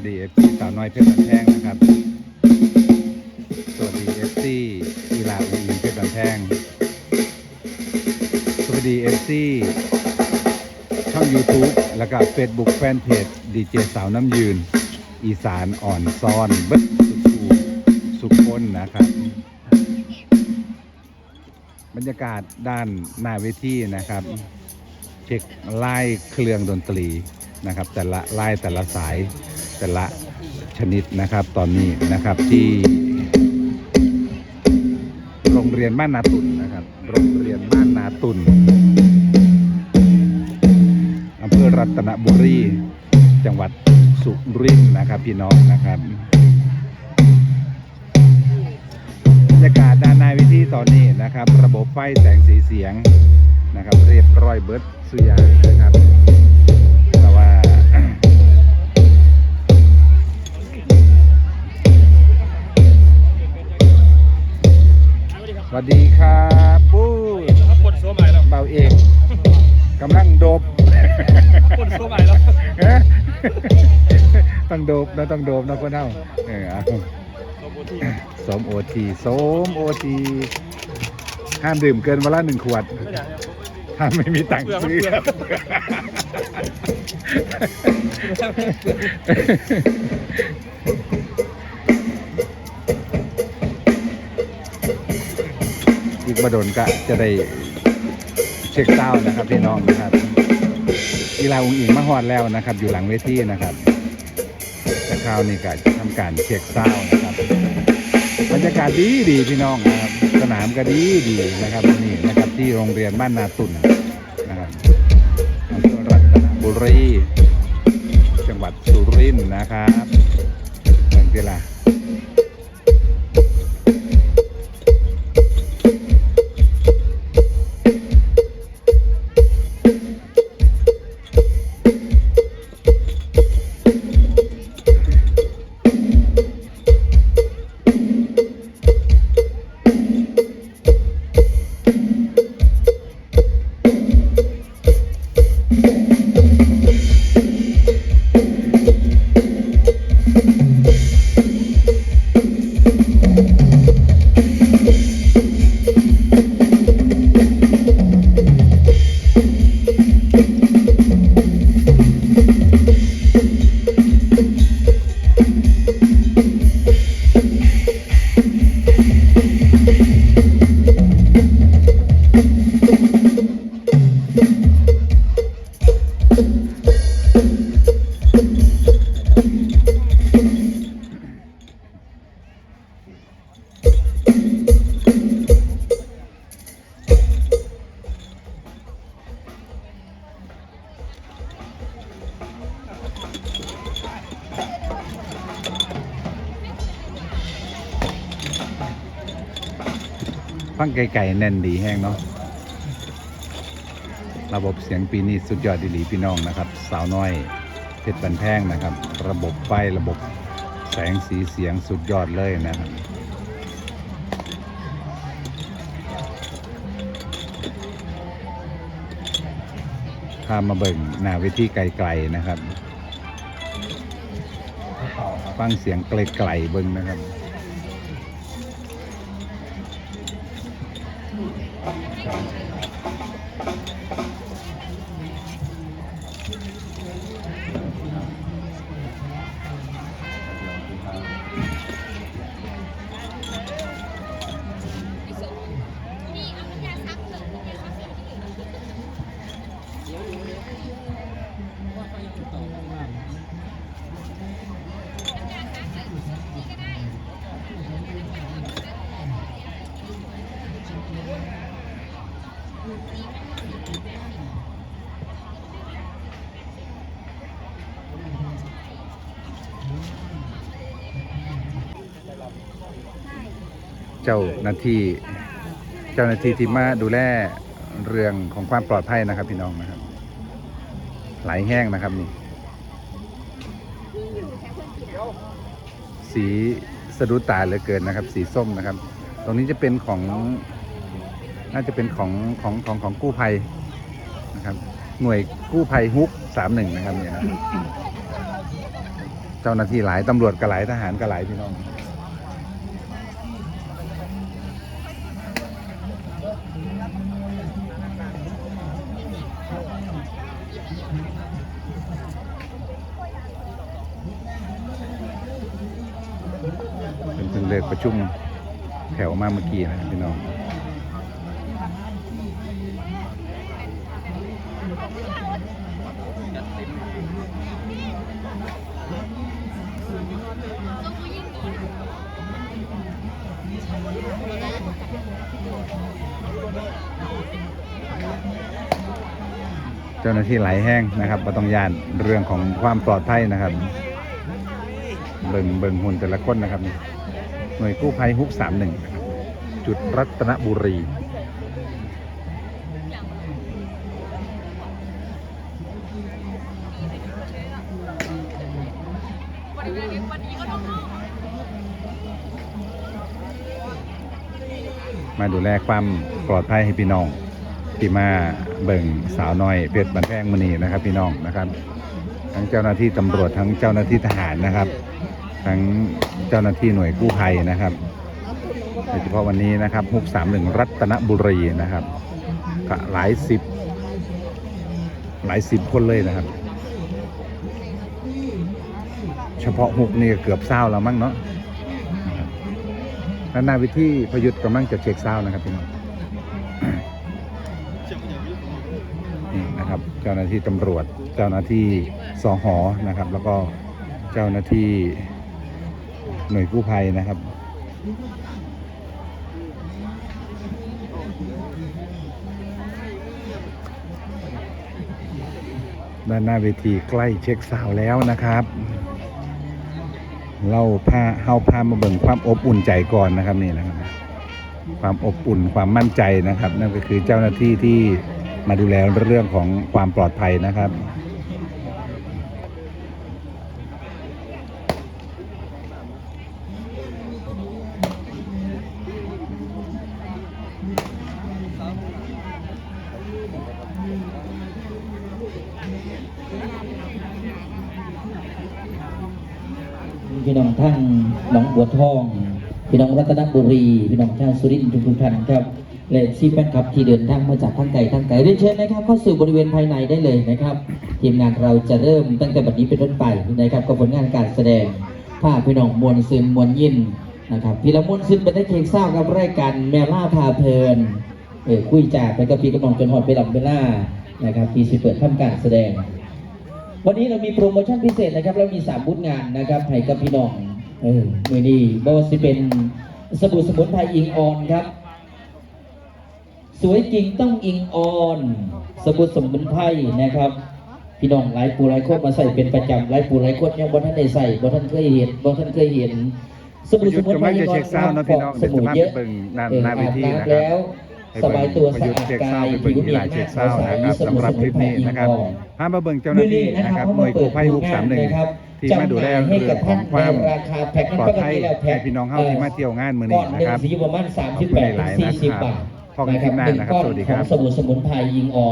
วัสดีเอฟซีสาวน้อยเพชรบันแพงนะครับ สวัสดีเอฟซีอีลาอุนเพชรบันแพงสวัสดีเอฟซีช่อง YouTube แล้วก็ Facebook แฟนเพจดีเจสาวน้ำยืน อีสานอ่อนซ้อนเบิดสุขูสุขคนนะครับ บรรยากาศด้านหน้าเวทีนะครับ เช็คไล่เครื่องดนตรี นะครับ แต่ละไล่แต่ละสายแต่ละชนิดนะครับตอนนี้นะครับที่ โรงเรียนบ้านนาตุนนะครับ โรงเรียนบ้านนาตุนอำเภอรัตนบุรี จังหวัดสุรินทร์นะครับ พี่น้องนะครับบรรยากาศด้านในวิธีตอนนี้นะครับ ระบบไฟแสงสีเสียงนะครับ เรียบร้อยเบิร์ดสุยานะครับ ต้องโดบนะต้องโดบนะคนเฮาเออเอาโรโบทีสมโอทีสมโอทีห้ามดื่มเกินวันละหนึ่งขวดไม่ได้ครับถ้าไม่มีตังค์เปลือกซื้อเปลือกอีกมาโดนก็จะได้เช็คเต้าท์นะครับพี่น้องนะครับ กีฬาอุงอิงมาฮอดแล้วนะครับ อยู่หลังเวทีนะครับแต่คราวนี้ก็ทำการเช็คเต้านะครับบรรยากาศดีดีพี่น้องนะครับสนามก็ดีดีนะครับนี่นะครับที่โรงเรียนบ้านนาตุนนะครับอำเภอรัตนบุรีจังหวัดสุรินทร์นะครับเมืองกีฬ ฟังไก่ๆแน่นดีแห้งเนาะระบบเสียงปีนี้สุดยอดดีหลีพี่น้องนะครับ สาวน้อยเพชรบันแพงนะครับ ระบบไฟระบบแสงสีเสียงสุดยอดเลยนะครับพามาเบิ่งหน้าเวทีไกลๆนะครับ ฟังเสียงไกลๆเบิ่งนะครับ เจ้าหน้าที่เจ้าหน้าที่ที่มาดูแลเรื่องของความปลอดภัยนะครับ พี่น้องนะครับ ไหลแห้งนะครับนี่สีสะดุดตาเหลือเกินนะครับ สีส้มนะครับ ตรงนี้จะเป็นของน่าจะเป็นของของของของกู้ภัยนะครับ หน่วยกู้ภัยฮุกสามหนึ่งนะครับเนี่ยเจ้าหน้าที่หลายตำรวจก็หลายทหารก็หลายพี่น้อง เประชุมแถวมาเมื่อกี้นะพี่น้องเจ้าหน้าที่ไหลายแห้งนะครับมาต้องยานเรื่องของความปลอดภัยนะครับ เบิ่งเบิ่งหุ่นแต่ละคนนะครับนี่ หน่วยกู้ภัยฮุกสามหนึ่งจุดรัตนบุรีมาดูแลความปลอดภัยให้พี่น้องที่มาเบิ่งสาวน้อยเพชรบันแพงมณีนะครับ พี่น้องนะครับ ทั้งเจ้าหน้าที่ตำรวจทั้งเจ้าหน้าที่ทหารนะครับ ทั้งเจ้าหน้าที่หน่วยกู้ภัยนะครับโดยเฉพาะวันนี้นะครับฮุกสามหนึ่งรัตนบุรีนะครับก็หลายสิบหลายสิบคนเลยนะครับ เฉพาะฮุกนี่เกือบเศร้าแล้วมั้งเนาะครับแล้วนาวิธีพยุทธ์กำลังจะเช็คเศร้านะครับพี่น้องนี่นะครับเจ้าหน้าที่ตำรวจเจ้าหน้าที่สอหอนะครับ แล้วก็เจ้าหน้าที่ หน่วยกู้ภัยนะครับ ด้านหน้าเวทีใกล้เช็คสาวแล้วนะครับเราพาเฮาพามาเบิ่งความอบอุ่นใจก่อนนะครับนี่นะครับ ความอบอุ่นความมั่นใจนะครับ นั่นก็คือเจ้าหน้าที่ที่มาดูแลเรื่องของความปลอดภัยนะครับ ทั้งหนองบัวทอง พี่น้องรัตนบุรี พี่น้องชาวสุรินทร์ทุกท่านครับและซีแฟนคลับที่เดินทางมาจากทั้งไกลทั้งไกลเรียนเชิญนะครับเข้าสู่บริเวณภายในได้เลยนะครับ ทีมงานเราจะเริ่มตั้งแต่บัดนี้เป็นต้นไปนะครับกับผลงานการแสดงภาพพี่น้องมวลซึมมวลยินนะครับพี่ละมวลซึมเป็นได้เค้กเศร้ากับรายการแมล่าพาเพลินเออคุยจากไปกับพี่กำลังจนหอดไปหลับเวลานะครับที่สิเปิดทำการแสดง วันนี้เรามีโปรโมชั่นพิเศษนะครับเรามี3บูธงานนะครับให้กับพี่น้อง เออมือนี้บอสิเป็นสบู่สมุนไพรอิงออนครับ สวยจริงต้องอิงออน สบู่สมุนไพรนะครับ พี่น้องหลายปูหลายคนมาใส่เป็นประจำหลายปูหลายคนยังบ่ท่านได้ใส่บ่ท่านเคยเห็นบ่ท่านเคยเห็น สบู่สมุนไพรอิงออนครับสบู่เยอะเบิ่งด้านเออหน้าเวอาบทีนะน้ำครับแล้ว สบายตัวสะอาดกายไปผิวเบิ่งเนียลานยหเช็น้าคเศร้าขาวใสนะครับสบู่สำหรับสคมุลินปไพรนี้อิงนะครับออนพามาเบิ่งเจ้าหน้าที่นะครับหน่วยกู้ภัยฮุกสามหนึ่งที่มาดูแลเรื่องของความปลอดภัยให้พี่น้องเฮาที่มาเที่ยวงานมื้อก้นี้อนหนะนึ่คงรับสีอยู่ประมาณขอบคุณหลายๆ38-40นะครับบาทพอกันคลิปหน้านะครับหงก้อสวัสดีขคอรังบสบู่สมุนไพรยิงออน